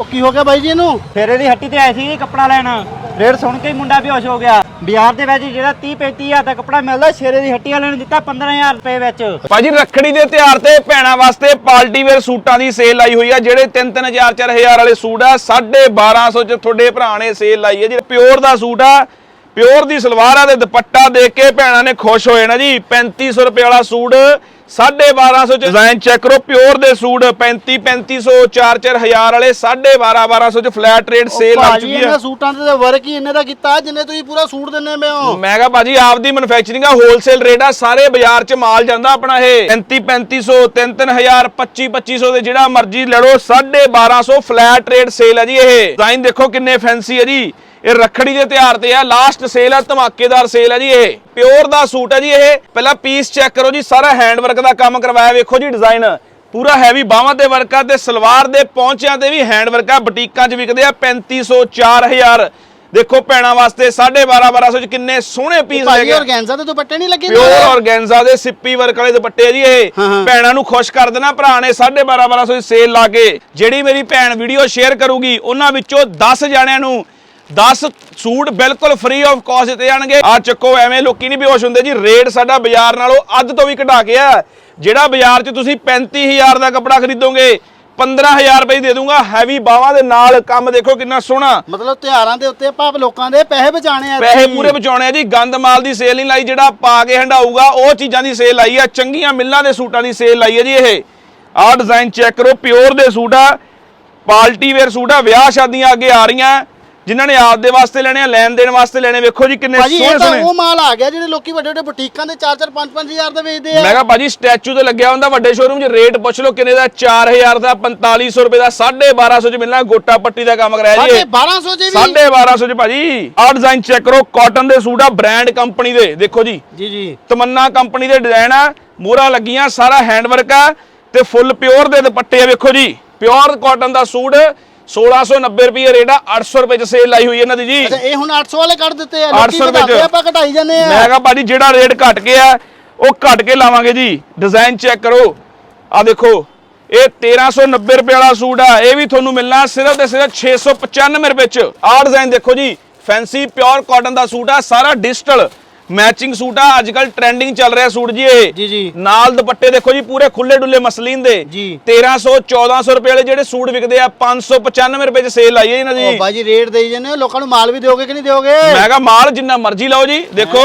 ਉਹ ਕੀ ਹੋ ਗਿਆ ਬਾਈ ਜੀ ਇਹਨੂੰ? ਫਿਰ ਇਹਦੀ ਹੱਟੀ ਤੇ ਆਏ ਸੀ ਕੱਪੜਾ ਲੈਣ। ਰੇਟ ਸੁਣ ਕੇ ਹੀ ਮੁੰਡਾ ਬੇਹੋਸ਼ ਹੋ ਗਿਆ। ਬਾਜ਼ਾਰ ਦੇ ਵਿੱਚ ਜਿਹੜਾ 30 35000 ਦਾ ਕੱਪੜਾ ਮਿਲਦਾ ਸ਼ੇਰੇ ਦੀ ਹੱਟੀ ਵਾਲਿਆਂ ਨੇ ਦਿੱਤਾ 15000 ਰੁਪਏ ਵਿੱਚ। ਭਾਜੀ ਰੱਖੜੀ ਦੇ ਤਿਉਹਾਰ ਤੇ ਭੈਣਾਂ ਵਾਸਤੇ ਪਾਰਟੀ ਵੇਅਰ ਸੂਟਾਂ ਦੀ ਸੇਲ ਆਈ ਹੋਈ ਆ ਜਿਹੜੇ 3-3000 4000 ਵਾਲੇ ਸੂਟ ਆ 1250 ਚ ਤੁਹਾਡੇ ਭਰਾ ਨੇ ਸੇਲ ਲਾਈ ਹੈ ਜੀ ਪਿਓਰ ਦਾ ਸੂਟ ਆ ਪਿਓਰ ਦੀ ਸਲਵਾਰ ਆ ਤੇ ਦੁਪੱਟਾ ਦੇਖ ਕੇ ਭੈਣਾਂ ਨੇ ਖੁਸ਼ ਹੋਏ ਨਾ ਜੀ। 3500 ਰੁਪਏ ਵਾਲਾ ਸੂਟ 1250 ਚ ਡਿਜ਼ਾਈਨ ਚੈੱਕ ਕਰੋ ਪਿਓਰ ਦੇ ਸੂਟ 35 3500 4 4000 ਵਾਲੇ 1250 1200 ਚ ਫਲੈਟ ਰੇਟ ਸੇਲ ਲੱਗ ਚੁੱਕੀ ਆ। ਇਹਨਾਂ ਸੂਟਾਂ ਤੇ ਵਰਕ ਹੀ ਇੰਨੇ ਦਾ ਕੀਤਾ ਜਿੰਨੇ ਤੁਸੀਂ ਪੂਰਾ ਸੂਟ ਦਿੰਨੇ ਪਏ ਹੋ। ਮੈਂ ਕਿਹਾ ਭਾਜੀ ਆਪਦੀ ਮੈਨੂਫੈਕਚਰਿੰਗ ਆ ਹੋਲਸੇਲ ਰੇਟ ਆ ਸਾਰੇ ਬਾਜ਼ਾਰ 'ਚ ਮਾਲ ਜਾਂਦਾ ਆਪਣਾ ਇਹ। 35 3500 3 3000 25 2500 ਦੇ ਜਿਹੜਾ ਮਰਜ਼ੀ ਲੈ ਲਓ 1250 ਫਲੈਟ ਰੇਟ ਸੇਲ ਹੈ ਜੀ ਇਹ। ਡਿਜ਼ਾਈਨ ਦੇਖੋ ਕਿੰਨੇ ਫੈਂਸੀ ਹੈ ਜੀ। ਇਹ ਰੱਖੜੀ ਦੇ ਤਿਉਹਾਰ ਤੇ ਆ ਲਾਸਟ ਸੇਲ ਆ ਧਮਾਕੇਦਾਰ ਸੇਲ ਹੈ ਜੀ ਇਹ। ਪਿਓਰ ਦਾ ਸੂਟ ਹੈ ਜੀ ਇਹ। ਪਹਿਲਾਂ ਪੀਸ ਚੈੱਕ ਕਰੋ ਜੀ ਸਾਰਾ ਹੈਂਡ ਵਰਕ ਦਾ ਕੰਮ ਕਰਵਾਇਆ ਵੇਖੋ ਜੀ ਡਿਜ਼ਾਈਨ ਪੂਰਾ ਹੈਵੀ ਬਾਹਾਂ ਤੇ ਵਰਕ ਆ ਤੇ ਸਲਵਾਰ ਦੇ ਪੌਂਚਿਆਂ ਤੇ ਵੀ ਹੈਂਡ ਵਰਕ ਆ ਬੁਟੀਕਾਂ 'ਚ ਵਿਕਦੇ ਆ 3500 4000 ਦੇਖੋ ਭੈਣਾਂ ਵਾਸਤੇ 12.5 1200 ਚ ਕਿੰਨੇ ਸੋਹਣੇ ਪੀਸ ਕੇ ਔਰਗੈਂਜ਼ਾ ਦੇ ਦੁਪੱਟੇ ਨਹੀਂ ਲੱਗੇ ਪਿਓਰ? ਆਰਗੈਂਜ਼ਾ ਦੇ ਸਿੱਪੀ ਵਰਕ ਵਾਲੇ ਦੁਪੱਟੇ ਆ ਜੀ ਇਹ। ਭੈਣਾਂ ਨੂੰ ਖੁਸ਼ ਕਰ ਦੇਣਾ ਭਰਾ ਨੇ 12.5 1200 ਦੀ ਸੇਲ ਲਾ ਕੇ। ਜਿਹੜੀ ਮੇਰੀ ਭੈਣ ਵੀਡੀਓ ਸ਼ੇਅਰ ਕਰੂਗੀ ਉਹਨਾਂ ਵਿੱਚੋਂ 10 ਜਣਿਆਂ ਨੂੰ 10 ਸੂਟ ਬਿਲਕੁਲ ਫ੍ਰੀ ਆਫ ਕਾਸਟ ਦਿੱਤੇ ਜਾਣਗੇ। ਆ ਚੱਕੋ ਐਵੇਂ ਲੋਕੀ ਨਹੀਂ ਬੇਹੋਸ਼ ਹੁੰਦੇ ਜੀ। ਰੇਟ ਸਾਡਾ ਬਾਜ਼ਾਰ ਨਾਲੋਂ ਅੱਧ ਤੋਂ ਵੀ ਘਟਾ ਕੇ ਆ। ਜਿਹੜਾ ਬਾਜ਼ਾਰ 'ਚ ਤੁਸੀਂ 35000 ਦਾ ਕੱਪੜਾ ਖਰੀਦੋਗੇ 15000 ਰੁਪਏ ਦੀ ਦੂੰਗਾ। ਹੈਵੀ ਬਾਹਾਂ ਦੇ ਨਾਲ ਕੰਮ ਦੇਖੋ ਕਿੰਨਾ ਸੋਹਣਾ। ਮਤਲਬ ਤਿਉਹਾਰਾਂ ਦੇ ਉੱਤੇ ਆਪਾਂ ਲੋਕਾਂ ਦੇ ਪੈਸੇ ਬਚਾਣੇ ਆ ਪੈਸੇ। ਪੂਰੇ ਬਚਾਉਣੇ ਆ ਜੀ। ਗੰਦ ਮਾਲ ਦੀ ਸੇਲ ਨਹੀਂ ਲਾਈ ਜਿਹੜਾ ਪਾ ਕੇ ਹੰਡਾਊਗਾ ਉਹ ਚੀਜ਼ਾਂ ਦੀ ਸੇਲ ਲਾਈ ਆ। ਚੰਗੀਆਂ ਮਿੱਲਾਂ ਦੇ ਸੂਟਾਂ ਦੀ ਸੇਲ ਲਾਈ ਆ ਜੀ ਇਹ। ਆਹ ਡਿਜ਼ਾਈਨ ਚੈੱਕ ਕਰੋ ਪਿਓਰ ਦੇ ਸੂਟ ਆ। ਪਾਰਟੀ ਵੇਅਰ ਸੂਟ ਆ। ਵਿਆਹ ਸ਼ਾਦੀਆਂ ਅੱਗੇ ਆ ਰਹੀਆਂ। ਜਿਨ੍ਹਾਂ ਨੇ ਆਪ ਦੇ ਵਾਸਤੇ ਲੈਣੇ ਆ ਲੈਣ ਦੇਣ ਵਾਸਤੇ ਲੈਣੇ ਵੇਖੋ ਜੀ ਕਿੰਨੇ ਭਾਜੀ ਇਹ ਸੋਹਣੇ ਤਾਂ ਸੋਹਣੇ। ਉਹ ਮਾਲ ਆ ਗਿਆ ਜਿਹੜੇ ਲੋਕੀ ਵੱਡੇ ਵੱਡੇ ਬੁਟੀਕਾਂ ਦੇ 4-4 5-5 ਹਜ਼ਾਰ ਦੇ ਵੇਚਦੇ ਆ। ਮੈਂ ਕਿਹਾ ਭਾਜੀ ਸਟੈਚੂ ਤੇ ਲੱਗਿਆ ਹੁੰਦਾ ਵੱਡੇ ਸ਼ੋਰੂਮ 'ਚ ਰੇਟ ਪੁੱਛ ਲਓ ਕਿੰਨੇ ਦਾ 4000 ਦਾ 4500 ਰੁਪਏ ਦਾ 1250 'ਚ ਮਿਲਣਾ ਗੋਟਾ ਪੱਟੀ ਦਾ ਕੰਮ ਕਰਾਇਆ ਜੀ ਸਾਡੇ ਇਹ। 1200 ਜੇ ਵੀ? ਸਾਢੇ 1200 ਚ ਭਾਜੀ। ਆਹ ਡਿਜ਼ਾਈਨ ਚੈੱਕ ਕਰੋ ਕਾਟਨ ਦੇ ਸੂਟ ਆ ਬ੍ਰਾਂਡ ਕੰਪਨੀ ਦੇ ਦੇਖੋ ਜੀ। ਜੀ ਜੀ। ਤਮੰਨਾ ਕੰਪਨੀ ਦੇ ਡਿਜ਼ਾਈਨ ਆ ਮੋਹਰਾਂ ਲੱਗੀਆਂ ਸਾਰਾ ਹੈਂਡ ਵਰਕ ਆ ਤੇ ਫੁੱਲ ਪਿਓਰ ਦੇ ਦੁਪੱਟੇ ਆ ਵੇਖੋ ਜੀ। ਪਿਓਰ ਕਾਟਨ ਦਾ ਸੂਟ 1690 ਰੁਪਏ ਰੇਟ ਆ 800 ਰੁਪਏ ਚ ਸੇਲ ਲਾਈ ਹੋਈ ਇਹਨਾਂ ਦੀ ਜੀ। ਅੱਛਾ ਇਹ ਹੁਣ 800 ਵਾਲੇ ਕੱਢ ਦਿੱਤੇ ਆ 800 ਰੁਪਏ ਚ। ਆਪਾਂ ਘਟਾਈ ਜਾਂਦੇ ਮੈਂ ਆ ਕਿਹਾ ਭਾਜੀ ਜਿਹੜਾ ਰੇਟ ਘਟ ਗਿਆ ਉਹ ਘਟ ਕੇ ਲਾਵਾਂਗੇ ਜੀ। ਡਿਜ਼ਾਈਨ ਚੈੱਕ ਕਰੋ। ਆ ਦੇਖੋ ਇਹ 1390 ਰੁਪਏ ਵਾਲਾ ਸੂਟ ਆ ਇਹ ਵੀ ਤੁਹਾਨੂੰ ਮਿਲਣਾ ਸਿਰਫ ਤੇ ਸਿਰਫ 695 ਰੁਪਏ ਚ। ਆਹ ਡਿਜ਼ਾਈਨ ਦੇਖੋ ਜੀ ਫੈਂਸੀ ਪਿਓਰ ਕਾਟਨ ਦਾ ਸੂਟ ਆ ਸਾਰਾ ਡਿਜੀਟਲ ਮੈਚਿੰਗ ਸੂਟ ਆ ਅੱਜ ਕੱਲ ਟ੍ਰੈਂਡਿੰਗ ਚੱਲ ਰਿਹਾ ਸੂਟ ਜੀ ਇਹ। ਜੀ ਜੀ। ਨਾਲ ਦੁਪੱਟੇ ਦੇਖੋ ਜੀ ਪੂਰੇ ਖੁੱਲੇ ਡੁੱਲੇ ਮਸਲੀਨ ਦੇ। ਜੀ। 1300 1400 ਰੁਪਏ ਵਾਲੇ ਜਿਹੜੇ ਸੂਟ ਵਿਕਦੇ ਆ 595 ਰੁਪਏ ਚ ਸੇਲ ਆਈ ਹੈ ਇਹਨਾਂ ਦੀ। ਉਹ ਬਾਜੀ ਰੇਟ ਦੇਈ ਹੋ, ਲੋਕਾਂ ਨੂੰ ਮਾਲ ਵੀ ਦਿਓਗੇ ਕਿ ਨਹੀਂ ਦਿਓਗੇ? ਮੈਂ ਕਿਹਾ ਮਾਲ ਜਿੰਨਾ ਮਰਜ਼ੀ ਲਓ ਜੀ ਦੇਖੋ।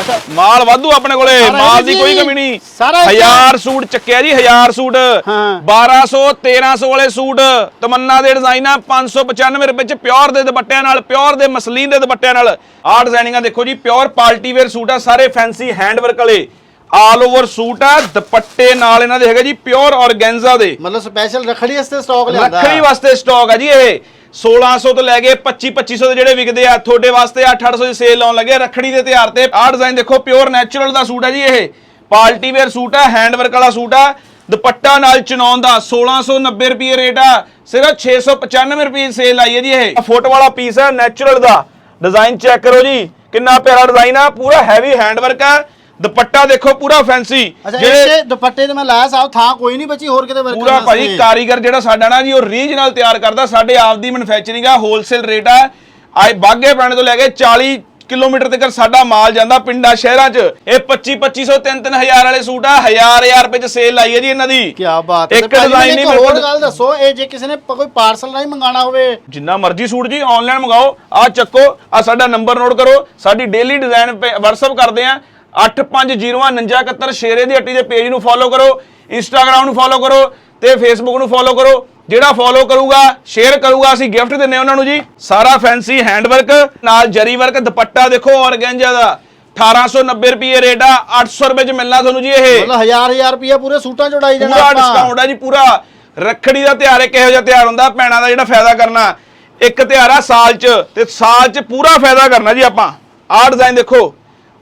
ਅੱਛਾ। ਮਾਲ ਵਾਧੂ ਆਪਣੇ ਕੋਲੇ ਮਾਲ ਦੀ ਕੋਈ ਕਮੀ ਨਹੀਂ। ਸਾਰਾ ਇਹ ਹਜ਼ਾਰ ਸੂਟ ਚੱਕਿਆ ਜੀ ਹਜ਼ਾਰ ਸੂਟ। ਹਾਂ। 1200 1300 ਵਾਲੇ ਸੂਟ ਤਮੰਨਾ ਦੇ ਡਿਜ਼ਾਈਨ ਆ 595 ਰੁਪਏ ਚ ਪਿਓਰ ਦੇ ਦੁਪੱਟਿਆਂ ਨਾਲ ਪਿਓਰ ਦੇ ਮਸਲੀਨ ਦੇ ਦੁਪੱਟਿਆਂ ਨਾਲ। ਆਹ ਡਿਜ਼ਾਈਨਿੰਗਾਂ ਦੇਖੋ ਜੀ ਪਿਓਰ ਪਾਰਟੀ ਵੇਅਰ ਸੂਟ ਆ ਸਾਰੇ ਫੈਂਸੀ ਹੈਂਡ ਵਰਕ ਵਾਲੇ। ਆਲ ਓਵਰ ਸੂਟ ਆ ਦੁਪੱਟੇ ਨਾਲ ਇਹਨਾਂ ਦੇ ਹੈਗੇ ਜੀ ਪਿਓਰ ਔਰਗੈਂਜ਼ਾ ਦੇ। ਮਤਲਬ ਸਪੈਸ਼ਲ ਰੱਖੜੀ ਵਾਸਤੇ ਸਟਾਕ ਲਿਆਂਦਾ। ਰੱਖੜੀ ਵਾਸਤੇ ਸਟਾਕ ਹੈ ਜੀ ਇਹ। 1600 ਤੋਂ ਲੈ ਕੇ 25 2500 ਦੇ ਜਿਹੜੇ ਵਿਕਦੇ ਆ ਤੁਹਾਡੇ ਵਾਸਤੇ 8-800 ਦੀ ਸੇਲ ਲਾਉਣ ਲੱਗੇ ਰੱਖੜੀ ਦੇ ਤਿਉਹਾਰ ਤੇ। ਆਹ ਡਿਜ਼ਾਈਨ ਦੇਖੋ ਪਿਓਰ ਨੈਚੁਰਲ ਦਾ ਸੂਟ ਹੈ ਜੀ ਇਹ। ਪਾਰਟੀ ਵੇਅਰ ਸੂਟ ਹੈ ਹੈਂਡ ਵਰਕ ਵਾਲਾ ਸੂਟ ਆ। ਦੁਪੱਟਾ ਨਾਲ ਚਨੌਨ ਦਾ 1690 ਰੁਪਏ ਰੇਟ ਆ। ਸਿਰਫ 695 ਰੁਪਏ ਸੇਲ ਆਈ ਹੈ ਜੀ ਇਹ। ਫੁੱਟ ਵਾਲਾ ਪੀਸ ਹੈ ਨੈਚੁਰਲ ਦਾ। ਡਿਜ਼ਾਈਨ ਚੈੱਕ ਕਰੋ ਜੀ। ਕਿੰਨਾ ਪਿਆਰਾ ਡਿਜ਼ਾਈਨ ਆ ਪੂਰਾ ਹੈਵੀ ਹੈਂਡ ਵਰਕ ਆ। ਦੁਪੱਟਾ ਦੇਖੋ ਪੂਰਾ ਫੈਂਸੀ ਅੱਛਾ ਦੁਪੱਟੇ ਤੇ ਮੈਂ ਲਾਇਆ ਸਾਹਿਬ ਥਾਂ ਕੋਈ ਨਹੀਂ ਬਚੀ ਹੋਰ ਕਿਤੇ ਵਰਕ ਪੂਰਾ ਭਾਜੀ ਕਾਰੀਗਰ ਜਿਹੜਾ ਸਾਡਾ ਨਾ ਜੀ ਉਹ ਰੀਜਨਲ ਤਿਆਰ ਕਰਦਾ ਸਾਡੇ ਆਪ ਦੀ ਮੈਨੂਫੈਕਚਰਿੰਗ ਆ ਹੋਲਸੇਲ ਰੇਟ ਆ। ਆਏ ਬਾਗੇ ਪੁਰਾਣੇ ਤੋਂ ਲੈ ਕੇ 40 ਕਿਲੋਮੀਟਰ ਤੱਕ ਸਾਡਾ ਮਾਲ ਜਾਂਦਾ ਪਿੰਡਾਂ ਸ਼ਹਿਰਾਂ 'ਚ। ਇਹ 25 2500 3 3000 ਵਾਲੇ ਸੂਟ ਆ 1000 1000 ਰੁਪਏ 'ਚ ਸੇਲ ਲਾਈ ਹੈ ਜੀ ਇਹਨਾਂ ਦੀ। ਕੀ ਬਾਤ ਹੈ। ਇੱਕ design ਨਹੀਂ ਹੋਰ ਗੱਲ ਦੱਸੋ ਇਹ ਜੇ ਕਿਸੇ ਨੇ ਕੋਈ ਪਾਰਸਲ ਰਾਹੀਂ ਮੰਗਾਣਾ ਹੋਵੇ। ਜਿੰਨਾ ਮਰਜ਼ੀ ਸੂਟ ਜੀ ਆਨਲਾਈਨ ਮੰਗਾਓ ਆ ਚੱਕੋ ਆ ਸਾਡਾ ਨੰਬਰ ਨੋਟ ਕਰੋ। ਸਾਡੀ ਡੇਲੀ ਡਿਜ਼ਾਈਨ WhatsApp ਕਰਦੇ ਆ। 850191 ਸ਼ੇਰੇ ਦੀ ਹੱਟੀ ਦੇ ਪੇਜ ਨੂੰ ਫੋਲੋ ਕਰੋ। ਇੰਸਟਾਗ੍ਰam ਨੂੰ ਫੋਲੋ ਕਰੋ ਤੇ ਫੇਸਬੁੱਕ ਨੂੰ ਫੋਲੋ ਕਰੋ। ਜਿਹੜਾ ਫੋਲੋ ਕਰੂਗਾ ਸ਼ੇਅਰ ਕਰੂਗਾ ਅਸੀਂ ਗਿਫਟ ਦਿੰਨੇ ਉਹਨਾਂ ਨੂੰ ਜੀ। ਸਾਰਾ ਫੈਂਸੀ ਹੈਂਡ ਵਰਕ ਨਾਲ ਜਰੀ ਵਰਕ ਦੁਪੱਟਾ ਦੇਖੋ ਔਰਗੈਂਜਾ ਦਾ। 1890 ਰੁਪਏ ਰੇਟ ਆ 800 ਰੁਪਏ ਚ ਮਿਲਣਾ ਤੁਹਾਨੂੰ ਜੀ ਇਹ। ਮਤਲਬ ਹਜ਼ਾਰ ਹਜ਼ਾਰ ਰੁਪਇਆ ਪੂਰੇ ਸੂਟਾਂ ਚੜਾਈ ਜਾਣਾ ਪੂਰਾ। ਡਿਸਕਾਊਂਟ ਹੈ ਜੀ ਪੂਰਾ। ਰੱਖੜੀ ਦਾ ਤਿਉਹਾਰ ਇੱਕ ਇਹੋ ਜਿਹਾ ਤਿਉਹਾਰ ਹੁੰਦਾ? ਭੈਣਾਂ ਦਾ ਜਿਹੜਾ ਫਾਇਦਾ ਕਰਨਾ। ਇੱਕ ਤਿਉਹਾਰ ਆ ਸਾਲ 'ਚ ਤੇ ਸਾਲ 'ਚ ਪੂਰਾ ਫਾਇਦਾ ਕਰਨਾ ਜੀ ਆਪਾਂ। ਆਹ ਡਿਜ਼ਾਈਨ ਦੇਖੋ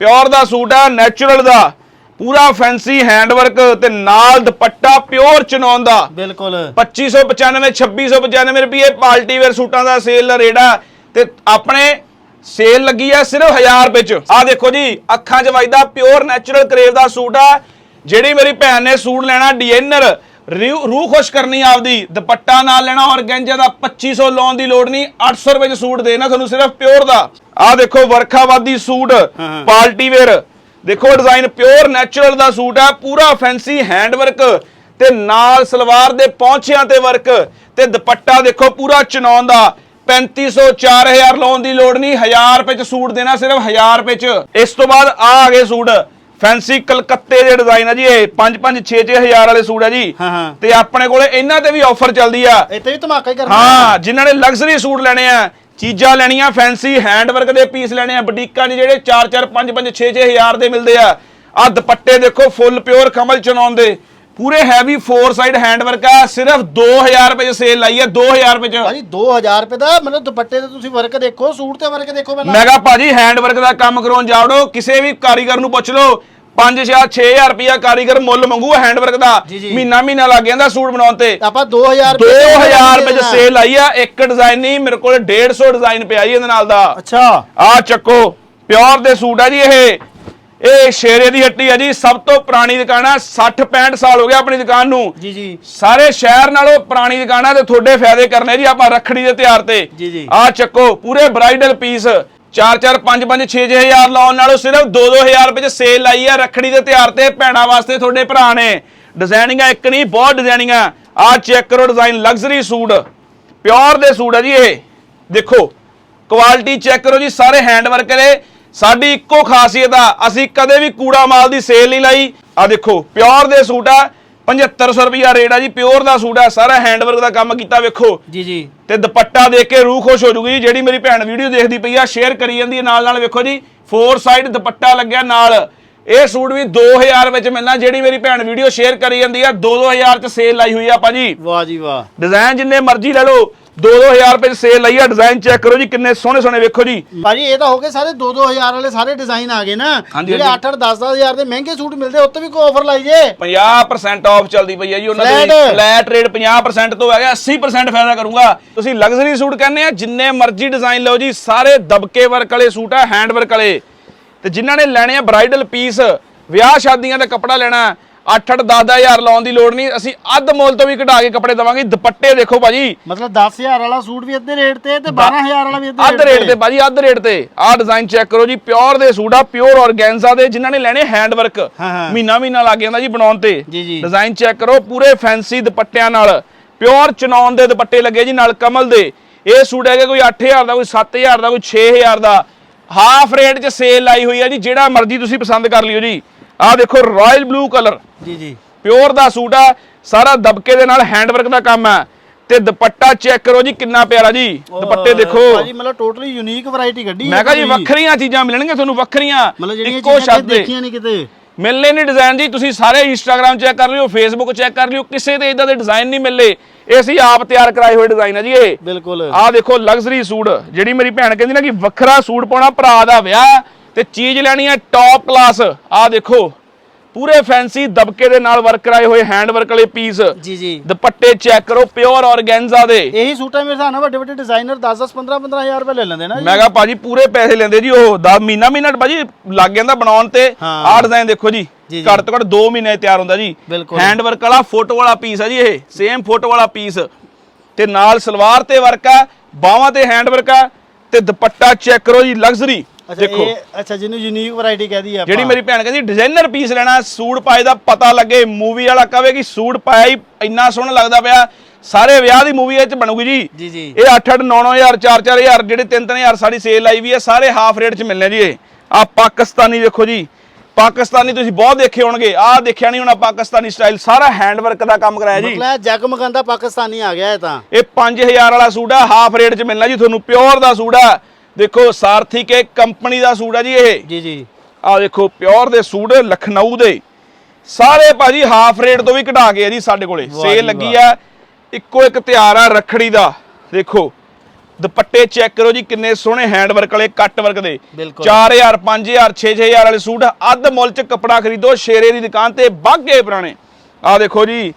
ਪਿਓਰ ਦਾ ਸੂਟ ਆ ਨੈਚੁਰਲ ਦਾ। ਪੂਰਾ ਫੈਂਸੀ ਹੈਂਡ ਵਰਕ ਤੇ ਨਾਲ ਦੁਪੱਟਾ ਪਿਓਰ ਚਨੌਨ ਦਾ। ਬਿਲਕੁਲ। 2595 2695 ਰੁਪਏ ਪਾਰਟੀ ਵੇਅਰ ਸੂਟਾਂ ਦਾ ਸੇਲ ਆ ਤੇ ਆਪਣੇ ਸੇਲ ਲੱਗੀ ਆ ਸਿਰਫ 1000 ਰੁਪਏ ਚ। ਆ ਦੇਖੋ ਜੀ ਅੱਖਾਂ 'ਚ ਵੱਜਦਾ ਪਿਓਰ ਨੈਚੁਰਲ ਕਰੇਵ ਦਾ ਸੂਟ ਆ। ਜਿਹੜੀ ਮੇਰੀ ਭੈਣ ਨੇ ਸੂਟ ਲੈਣਾ ਡਿਜ਼ਾਈਨਰ ਰੂ- ਰੂਹ ਖੁਸ਼ ਕਰਨੀ ਆਪਦੀ। ਦੁਪੱਟਾ ਨਾਲ ਲੈਣਾ ਔਰਗੈਂਜਾ ਦਾ 2500 ਲਾਉਣ ਦੀ ਲੋੜ ਨਹੀਂ 800 ਰੁਪਏ ਚ ਸੂਟ ਦੇਣਾ ਤੁਹਾਨੂੰ ਸਿਰਫ ਪਿਓਰ ਦਾ। ਆਹ ਦੇਖੋ ਵਰਖਾਵਾਦੀ ਸੂਟ ਪਾਰਟੀ ਵੇਅਰ। ਦੇਖੋ ਡਿਜ਼ਾਈਨ ਪਿਓਰ ਨੈਚੁਰਲ ਦਾ ਸੂਟ ਹੈ ਪੂਰਾ ਫੈਂਸੀ ਹੈਂਡ ਵਰਕ ਤੇ ਨਾਲ ਸਲਵਾਰ ਦੇ ਪੌਂਚਿਆਂ ਤੇ ਵਰਕ ਤੇ ਦੁਪੱਟਾ ਦੇਖੋ ਪੂਰਾ ਚਨੌਨ ਦਾ। 3500 4000 ਲਾਉਣ ਦੀ ਲੋੜ ਨਹੀਂ 1000 ਰੁਪਏ ਚ ਸੂਟ ਦੇਣਾ ਸਿਰਫ 1000 ਰੁਪਏ ਚ। ਇਸ ਤੋਂ ਬਾਅਦ ਆ ਆ ਗਏ ਸੂਟ। ਫੈਂਸੀ ਕਲਕੱਤੇ ਦੇ ਡਿਜ਼ਾਈਨ ਆ ਜੀ ਇਹ 5 5 6 6 ਹਜ਼ਾਰ ਵਾਲੇ ਸੂਟ ਆ ਜੀ। ਹਾਂ, ਹਾਂ। ਤੇ ਆਪਣੇ ਕੋਲੇ ਇਹਨਾਂ ਤੇ ਵੀ ਆਫਰ ਚੱਲਦੀ ਆ। ਇੱਥੇ ਵੀ ਧਮਾਕਾ ਹੀ ਕਰਨਾ। ਹਾਂ ਜਿਨ੍ਹਾਂ ਨੇ ਲਗਜ਼ਰੀ ਸੂਟ ਲੈਣੇ ਆ ਚੀਜ਼ਾਂ ਲੈਣੀਆਂ ਫੈਂਸੀ ਹੈਂਡ ਵਰਕ ਦੇ ਪੀਸ ਲੈਣੇ ਆ ਬੁਟੀਕਾਂ 'ਚ ਜਿਹੜੇ 4 4 5 5 6 6 ਹਜ਼ਾਰ ਦੇ ਮਿਲਦੇ ਆ। ਆ ਦੁਪੱਟੇ ਦੇਖੋ ਫੁੱਲ ਪਿਓਰ ਕਮਲ ਚਨਾਉਣ ਦੇ। ਪੂਰੇ heavy four side hand work ਆ ਸਿਰਫ 2000 ਰੁਪਏ 'ਚ ਸੇਲ ਲਾਈ ਆ 2000 ਰੁਪਏ 'ਚ। ਭਾਜੀ 2000 ਰੁਪਏ ਦਾ ਮਤਲਬ ਦੁਪੱਟੇ ਤੇ ਤੁਸੀਂ ਵਰਕ ਦੇਖੋ ਸੂਟ ਤੇ ਵਰਕ ਦੇਖੋ ਪਹਿਲਾਂ। ਮੈਂ ਕਿਹਾ ਭਾਜੀ ਹੈਂਡ ਵਰਕ ਦਾ ਕੰਮ ਕਰਾਉਣ ਜਾਵੜੋ ਕਿਸੇ ਵੀ ਕਾਰੀਗਰ ਨੂੰ ਪੁੱਛ ਲਓ 5 6 6000 ਰੁਪਿਆ ਕਾਰੀਗਰ ਮੁੱਲ ਮੰਗੂ ਹੈਂਡ ਵਰਕ ਦਾ। ਮਹੀਨਾ ਮਹੀਨਾ ਲੱਗ ਜਾਂਦਾ ਸੂਟ ਬਣਾਉਣ ਤੇ। ਆਪਾਂ 2000 ਰੁਪਏ 2000 ਰੁਪਏ 'ਚ ਸੇਲ ਆਈ ਆ ਇੱਕ ਡਿਜ਼ਾਈਨ ਨਹੀਂ ਮੇਰੇ ਕੋਲ 150 ਡਿਜ਼ਾਈਨ ਪਿਆ ਜੀ ਇਹਦੇ ਨਾਲ ਦਾ। ਅੱਛਾ। ਆ ਚੱਕੋ ਪਿਓਰ ਦੇ ਸੂਟ ਆ ਜੀ ਇਹ। ਇਹ ਸ਼ੇਰੇ ਦੀ ਹੱਟੀ ਆ ਜੀ ਸਭ ਤੋਂ ਪੁਰਾਣੀ ਦੁਕਾਨ ਆ 60 65 ਸਾਲ ਹੋ ਗਿਆ ਆਪਣੀ ਦੁਕਾਨ ਨੂੰ। ਜੀ ਜੀ। ਸਾਰੇ ਸ਼ਹਿਰ ਨਾਲੋਂ ਪੁਰਾਣੀ ਦੁਕਾਨ ਆ ਤੇ ਤੁਹਾਡੇ ਫਾਇਦੇ ਕਰਨੇ ਜੀ ਆਪਾਂ ਰੱਖੜੀ ਦੇ ਤਿਆਰ ਤੇ। ਜੀ, ਜੀ। ਆ ਚੱਕੋ ਪੂਰੇ ਬ੍ਰਾਈਡਲ ਪੀਸ 4 4 5 5 6 6 ਹਜ਼ਾਰ ਲਾਉਣ ਨਾਲੋਂ ਸਿਰਫ 2 2 ਹਜ਼ਾਰ ਰੁਪਏ ਚ ਸੇਲ ਲਾਈ ਆ ਰੱਖੜੀ ਦੇ ਤਿਉਹਾਰ ਤੇ ਭੈਣਾਂ ਵਾਸਤੇ ਤੁਹਾਡੇ ਭਰਾ ਨੇ। ਡਿਜ਼ਾਈਨਿੰਗਾਂ ਇੱਕ ਨਹੀਂ, ਬਹੁਤ ਡਿਜ਼ਾਈਨਿੰਗਾਂ ਆ ਚੈੱਕ ਕਰੋ ਡਿਜ਼ਾਈਨ ਲਗਜ਼ਰੀ ਸੂਟ। ਪਿਓਰ ਦੇ ਸੂਟ ਆ ਜੀ ਇਹ। ਦੇਖੋ ਕੁਆਲਿਟੀ ਚੈੱਕ ਕਰੋ ਜੀ, ਸਾਰੇ ਹੈਂਡ ਵਰਕ ਨੇ ਸਾਡੀ ਇੱਕੋ ਖਾਸੀਅਤ ਆ, ਅਸੀਂ ਕਦੇ ਵੀ ਕੂੜਾ ਮਾਲ ਦੀ ਸੇਲ ਨਹੀਂ ਲਾਈ। ਆ ਦੇਖੋ ਪਿਓਰ ਦੇ ਸੂਟ ਆ। 7500 ਰੁਪਿਆ ਰੇਟ ਆ ਜੀ ਪਿਓਰ ਦਾ ਸੂਟ ਆ ਸਾਰਾ ਹੈਂਡ ਵਰਕ ਦਾ ਕੰਮ ਕੀਤਾ ਵੇਖੋ। ਜੀ ਜੀ। ਤੇ ਦੁਪੱਟਾ ਦੇਖ ਕੇ ਰੂਹ ਖੁਸ਼ ਹੋ ਜੂਗੀ ਜਿਹੜੀ ਮੇਰੀ ਭੈਣ ਵੀਡੀਓ ਦੇਖਦੀ ਪਈ ਆ ਸ਼ੇਅਰ ਕਰੀ ਜਾਂਦੀ ਹੈ ਨਾਲ ਨਾਲ ਵੇਖੋ ਜੀ ਫੋਰ ਸਾਈਡ ਦੁਪੱਟਾ ਲੱਗਿਆ ਨਾਲ। ਇਹ ਸੂਟ ਵੀ 2000 ਵਿੱਚ ਮਿਲਣਾ ਜਿਹੜੀ ਮੇਰੀ ਭੈਣ ਵੀਡੀਓ ਸ਼ੇਅਰ ਕਰੀ ਜਾਂਦੀ ਆ 2-2000 ਚ ਸੇਲ ਲਾਈ ਹੋਈ ਆ ਭਾਜੀ ਵਾਹ ਜੀ ਵਾਹ। ਡਿਜ਼ਾਈਨ ਜਿੰਨੇ ਮਰਜ਼ੀ ਲੈ ਲਓ 2-2000 ਰੁਪਏ ਚ ਸੇਲ ਲਾਈ ਆ ਡਿਜ਼ਾਈਨ ਚੈੱਕ ਕਰੋ ਜੀ ਕਿੰਨੇ ਸੋਹਣੇ ਸੋਹਣੇ ਵੇਖੋ ਜੀ। ਭਾਜੀ ਇਹ ਤਾਂ ਹੋ ਗਏ ਸਾਰੇ 2-2000 ਵਾਲੇ ਸਾਰੇ ਡਿਜ਼ਾਈਨ ਆ ਗਏ ਨਾ। ਹਾਂਜੀ, ਜਿਹੜੇ ਹਾਂਜੀ। 8-8 10-10000 ਦੇ ਮਹਿੰਗੇ ਸੂਟ ਮਿਲਦੇ ਉੱਤੇ ਵੀ ਕੋਈ ਆਫਰ ਲਾਈ ਜੇ? 50% ਆਫ ਚੱਲਦੀ ਪਈ ਹੈ ਜੀ ਉਹਨਾਂ ਦੀ Flat? ਫਲੈਟ ਰੇਟ 50% ਤੋਂ ਹੈਗਾ 80% ਫਾਇਦਾ ਕਰੂੰਗਾ। ਤੁਸੀਂ ਲਗਜ਼ਰੀ ਸੂਟ ਕਹਿੰਦੇ ਆ ਜਿੰਨੇ ਮਰਜ਼ੀ ਡਿਜ਼ਾਈਨ ਲਓ ਜੀ ਸਾਰੇ ਦਬਕੇ ਵਰਕ ਵਾਲੇ ਸੂਟ ਆ ਹੈਂਡ ਵਰਕ ਵਾਲੇ। ਤੇ ਜਿਨ੍ਹਾਂ ਨੇ ਲੈਣੇ ਆ ਬ੍ਰਾਈਡਲ ਪੀਸ ਵਿਆਹ ਸ਼ਾਦੀਆਂ ਦਾ ਕੱਪੜਾ ਲੈਣਾ 8-8 10-10000 ਲਾਉਣ ਦੀ ਲੋੜ ਨਹੀਂ। ਅਸੀਂ ਅੱਧ ਮੁੱਲ ਤੋਂ ਵੀ ਘਟਾ ਕੇ ਕੱਪੜੇ ਦਵਾਂਗੇ। ਦੁਪੱਟੇ ਦੇਖੋ ਭਾਜੀ। ਮਤਲਬ 10000 ਵਾਲਾ ਸੂਟ ਵੀ ਅੱਧੇ ਰੇਟ ਤੇ ਤੇ 12000 ਵਾਲਾ ਵੀ ਅੱਧੇ ਅੱਧ ਰੇਟ ਤੇ ਭਾਜੀ ਅੱਧ ਰੇਟ ਤੇ। ਆਹ ਡਿਜ਼ਾਈਨ ਚੈੱਕ ਕਰੋ ਜੀ। ਪਿਓਰ ਦੇ ਸੂਟ ਆ ਪਿਓਰ ਆਰਗੈਂਜ਼ਾ ਦੇ ਜਿਨ੍ਹਾਂ ਨੇ ਲੈਣੇ ਹੈਂਡ ਵਰਕ ਹਾਂ, ਹਾਂ। ਮਹੀਨਾ ਮਹੀਨਾ ਲੱਗ ਜਾਂਦਾ ਜੀ ਬਣਾਉਣ ਤੇ। ਡਿਜ਼ਾਈਨ ਚੈੱਕ ਕਰੋ ਪੂਰੇ ਫੈਂਸੀ ਦੁਪੱਟਿਆਂ ਨਾਲ। ਪਿਓਰ ਚਨੌਨ ਦੇ ਦੁਪੱਟੇ ਲੱਗੇ ਜੀ ਨਾਲ ਕਮਲ ਦੇ। ਇਹ ਸੂਟ ਹੈਗੇ ਕੋਈ 8000 ਦਾ ਕੋਈ 7000 ਦਾ ਕੋਈ 6000 ਦਾ। ਹਾਫ ਰੇਟ 'ਚ ਸੇਲ ਲਾਈ ਹੋਈ ਹੈ ਜੀ। ਜਿਹੜਾ ਮਰਜ਼ੀ ਤੁਸੀਂ ਪਸੰਦ ਕਰ ਲਿਓ ਜੀ। ਆਹ ਦੇਖੋ ਰਾਇਲ ਬਲੂ ਕਲਰ। ਜੀ ਜੀ। ਪਿਓਰ ਦਾ ਸੂਟ ਆ ਸਾਰਾ ਦਬਕੇ ਦੇ ਨਾਲ ਹੈਂਡ ਵਰਕ ਦਾ ਕੰਮ ਹੈ ਤੇ ਦੁਪੱਟਾ ਚੈੱਕ ਕਰੋ ਜੀ ਕਿੰਨਾ ਪਿਆਰਾ ਜੀ। ਦੁਪੱਟੇ ਦੇਖੋ। ਭਾਜੀ ਮਤਲਬ ਟੋਟਲੀ ਯੂਨੀਕ ਵੈਰਾਈਟੀ ਕੱਢੀ ਮੈਂ ਹੈ ਕਹਾਂ ਜੀ। ਵੱਖਰੀਆਂ ਚੀਜ਼ਾਂ ਮਿਲਣਗੀਆਂ ਤੁਹਾਨੂੰ ਵੱਖਰੀਆਂ। ਇੱਕੋ ਤੇ ਦੇਖੀਆਂ ਨਹੀਂ ਕਿਤੇ। ਮਿਲਨੇ ਨਹੀਂ ਡਿਜ਼ਾਈਨ ਜੀ ਤੁਸੀਂ ਸਾਰੇ ਇੰਸਟਾਗ੍ਰam ਚੈੱਕ ਕਰ ਲਿਓ ਫੇਸਬੁੱਕ ਚੈੱਕ ਕਰ ਲਿਓ ਕਿਸੇ ਤੇ ਇਦਾਂ ਦੇ ਡਿਜ਼ਾਈਨ ਨਹੀਂ ਮਿਲਲੇ ਇਹ ਅਸੀਂ ਆਪ ਤਿਆਰ ਕਰਾਏ ਹੋਏ ਡਿਜ਼ਾਈਨ ਆ ਜੀ ਇਹ। ਬਿਲਕੁਲ। ਆਹ ਦੇਖੋ ਲਗਜ਼ਰੀ ਸੂਟ ਜਿਹੜੀ ਮੇਰੀ ਭੈਣ ਕਹਿੰਦੀ ਨਾ ਕਿ ਵੱਖਰਾ ਸੂਟ ਪਾਉਣਾ ਭਰਾ ਦਾ ਵਿਆਹ। ਤੇ ਚੀਜ਼ ਲੈਣੀ ਹੈ ਟੌਪ ਕਲਾਸ ਆਹ ਦੇਖੋ ਪੂਰੇ ਫੈਂਸੀ ਦਬਕੇ ਦੇ ਨਾਲ ਵਰਕ ਕਰਾਏ ਹੋਏ ਹੈਂਡ ਵਰਕ ਵਾਲੇ ਪੀਸ ਜੀ ਜੀ। ਦੁਪੱਟੇ ਚੈੱਕ ਕਰੋ ਪਿਓਰ ਆਰਗੈਂਜ਼ਾ ਦੇ। ਇਹੀ ਸੂਟਾਂ ਮੇਰੇ ਹਿਸਾਬ ਨਾਲ ਵੱਡੇ ਵੱਡੇ ਡਿਜ਼ਾਈਨਰ 10 10 15 15000 ਰੁਪਏ ਲੈ ਲੈਂਦੇ ਨਾ ਮੈਂ ਕਿਹਾ ਭਾਜੀ ਪੂਰੇ ਪੈਸੇ ਲੈਂਦੇ ਜੀ ਉਹ ਦਾ ਮਹੀਨਾ ਮਹੀਨਾ ਭਾਜੀ ਲੱਗ ਜਾਂਦਾ ਬਣਾਉਣ ਤੇ। ਆਹ ਡਿਜ਼ਾਈਨ ਦੇਖੋ ਜੀ। ਘੱਟ ਤੋਂ ਘੱਟ 2 ਮਹੀਨੇ ਤਿਆਰ ਹੁੰਦਾ ਜੀ। ਹੈਂਡ ਵਰਕ ਵਾਲਾ ਫੋਟੋ ਵਾਲਾ ਪੀਸ ਹੈ ਜੀ ਇਹ ਸੇਮ ਫੋਟੋ ਵਾਲਾ ਪੀਸ ਤੇ ਨਾਲ ਸਲਵਾਰ ਤੇ ਵਰਕ ਆ ਬਾਹਾਂ ਤੇ ਹੈਂਡ ਵਰਕ ਆ ਤੇ ਦੁਪੱਟਾ ਚੈੱਕ ਕਰੋ ਜੀ ਲਗਜ਼ਰੀ ਦੇਖੋ। ਅੱਛਾ ਜਿਹਨੂੰ ਯੂਨੀਕ ਵੈਰਾਈਟੀ ਕਹਦੀ ਆ ਜਿਹੜੀ ਮੇਰੀ ਭੈਣ ਕਹਿੰਦੀ ਡਿਜ਼ਾਈਨਰ ਪੀਸ ਲੈਣਾ ਸੂਟ ਪਾਏ ਦਾ ਪਤਾ ਲੱਗੇ ਮੂਵੀ ਵਾਲਾ ਕਵੇ ਕਿ ਸੂਟ ਪਾਇਆ ਹੀ ਇੰਨਾ ਸੋਹਣਾ ਲੱਗਦਾ ਪਿਆ ਸਾਰੇ ਵਿਆਹ ਦੀ ਮੂਵੀ ਇਹ ਚ ਬਣੂਗੀ ਜੀ। ਜੀ ਜੀ। ਇਹ 8 8 9 9000 4 4000 ਜਿਹੜੇ 3 3000 ਸਾਡੀ ਸੇਲ ਆਈ ਵੀ ਹੈ ਸਾਰੇ ਹਾਫ ਰੇਟ 'ਚ ਮਿਲਨੇ ਜੀ ਇਹ। ਆ ਪਾਕਿਸਤਾਨੀ ਦੇਖੋ ਜੀ। ਪਾਕਿਸਤਾਨੀ ਤੁਸੀਂ ਬਹੁਤ ਦੇਖੇ ਹੋਣਗੇ ਆਹ ਦੇਖਿਆ ਨਹੀਂ ਹੋਣਾ ਪਾਕਿਸਤਾਨੀ ਸਟਾਈਲ ਸਾਰਾ ਹੈਂਡ ਵਰਕ ਦਾ ਕੰਮ ਕਰਾਇਆ ਜੀ। ਮਤਲਬ ਜਗਮਗਾਂਦਾ ਪਾਕਿਸਤਾਨੀ ਆ ਗਿਆ ਇਹ ਤਾਂ। ਇਹ 5000 ਵਾਲਾ ਸੂਟ ਆ ਹਾਫ ਰੇਟ 'ਚ ਮਿਲਣਾ ਜੀ ਤੁਹਾਨੂੰ ਪਿਓਰ ਦਾ ਸੂਟ ਆ। ਦੇਖੋ ਸਾਰਥੀ ਕੇ ਕੰਪਨੀ ਦਾ ਸੂਟ ਆ ਜੀ ਇਹ। ਜੀ ਜੀ। ਆ ਦੇਖੋ ਪਿਓਰ ਦੇ ਸੂਟ ਲਖਨਊ ਦੇ। ਸਾਰੇ ਭਾਜੀ ਹਾਫ ਰੇਟ ਤੋਂ ਵੀ ਘਟਾ ਕੇ ਆ ਜੀ ਸਾਡੇ ਕੋਲੇ। ਸੇਲ ਲੱਗੀ ਆ ਇੱਕੋ ਇੱਕ ਤਿਉਹਾਰ ਆ ਰੱਖੜੀ ਦਾ। ਦੇਖੋ ਦੁਪੱਟੇ ਚੈੱਕ ਕਰੋ ਜੀ ਕਿੰਨੇ ਸੋਹਣੇ ਹੈਂਡ ਵਰਕ ਵਾਲੇ ਕੱਟ ਵਰਕ ਦੇ। ਬਿਲਕੁਲ। 4000 5000 6000 ਵਾਲੇ ਸੂਟ ਅੱਧ ਮੁੱਲ ਚ ਕੱਪੜਾ ਖਰੀਦੋ ਸ਼ੇਰੇ ਦੀ ਦੁਕਾਨ ਤੇ ਬਾਗੇ ਪੁਰਾਣੇ। ਆ ਦੇਖੋ ਜੀ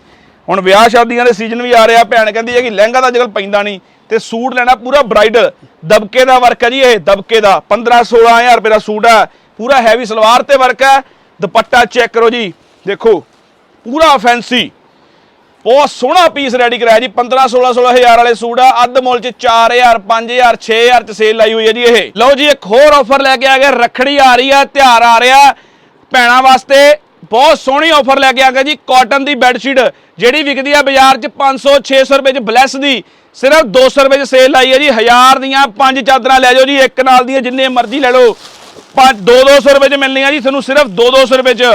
ਹੁਣ ਵਿਆਹ ਸ਼ਾਦੀਆਂ ਦੇ ਸੀਜ਼ਨ ਵੀ ਆ ਰਿਹਾ, ਭੈਣ ਕਹਿੰਦੀ ਹੈ ਕਿ ਲਹਿੰਗਾ ਤਾਂ ਅੱਜਕੱਲ ਪੈਂਦਾ ਨਹੀਂ ਤੇ ਸੂਟ ਲੈਣਾ ਪੂਰਾ ਬ੍ਰਾਈਡਲ ਦਬਕੇ ਦਾ ਵਰਕ ਹੈ ਜੀ ਇਹ, ਦਬਕੇ ਦਾ 15 16000 ਰੁਪਏ ਦਾ ਸੂਟ ਹੈ, ਪੂਰਾ ਹੈਵੀ ਸਲਵਾਰ ਤੇ ਵਰਕ ਹੈ, ਦੁਪੱਟਾ ਚੈੱਕ ਕਰੋ ਜੀ, ਦੇਖੋ, ਪੂਰਾ ਫੈਂਸੀ ਬਹੁਤ ਸੋਹਣਾ ਪੀਸ ਰੈਡੀ ਕਰਾਇਆ ਜੀ 15 16 16 ਹਜ਼ਾਰ ਵਾਲੇ ਸੂਟ ਆ, ਅੱਧ ਮੁੱਲ ਚ 4000 5000 6000 ਚ ਸੇਲ ਲਾਈ ਹੋਈ ਹੈ ਜੀ ਇਹ। ਲਓ ਜੀ, ਇੱਕ ਹੋਰ ਆਫਰ ਲੈ ਕੇ ਆ ਗਏ ਰੱਖੜੀ ਆ ਰਹੀ ਆ ਤਿਉਹਾਰ ਆ ਰਿਹਾ, ਭੈਣਾਂ ਵਾਸਤੇ ਬਹੁਤ ਸੋਹਣੀ ਆਫਰ ਲੈ ਕੇ ਆ ਗਿਆ ਜੀ। ਕਾਟਨ ਦੀ ਬੈੱਡਸ਼ੀਟ ਜਿਹੜੀ ਵਿਕਦੀ ਆ ਬਾਜ਼ਾਰ ਚ 500 600 ਰੁਪਏ ਚ ਬਲੈਸ ਦੀ। ਸਿਰਫ 200 ਰੁਪਏ ਚ ਸੇਲ ਲਾਈ ਹੈ ਜੀ। 1000 ਦੀਆਂ ਪੰਜ ਚਾਦਰਾਂ ਲੈ ਜਾਓ ਜੀ। ਇੱਕ ਨਾਲ ਦੀਆਂ ਜਿੰਨੇ ਮਰਜ਼ੀ ਲੈ ਲਓ। ਪੰਜ 2 200 ਰੁਪਏ ਚ ਮਿਲਣੀਆਂ ਜੀ। ਤੁਹਾਨੂੰ ਸਿਰਫ 2 200 ਰੁਪਏ ਚ।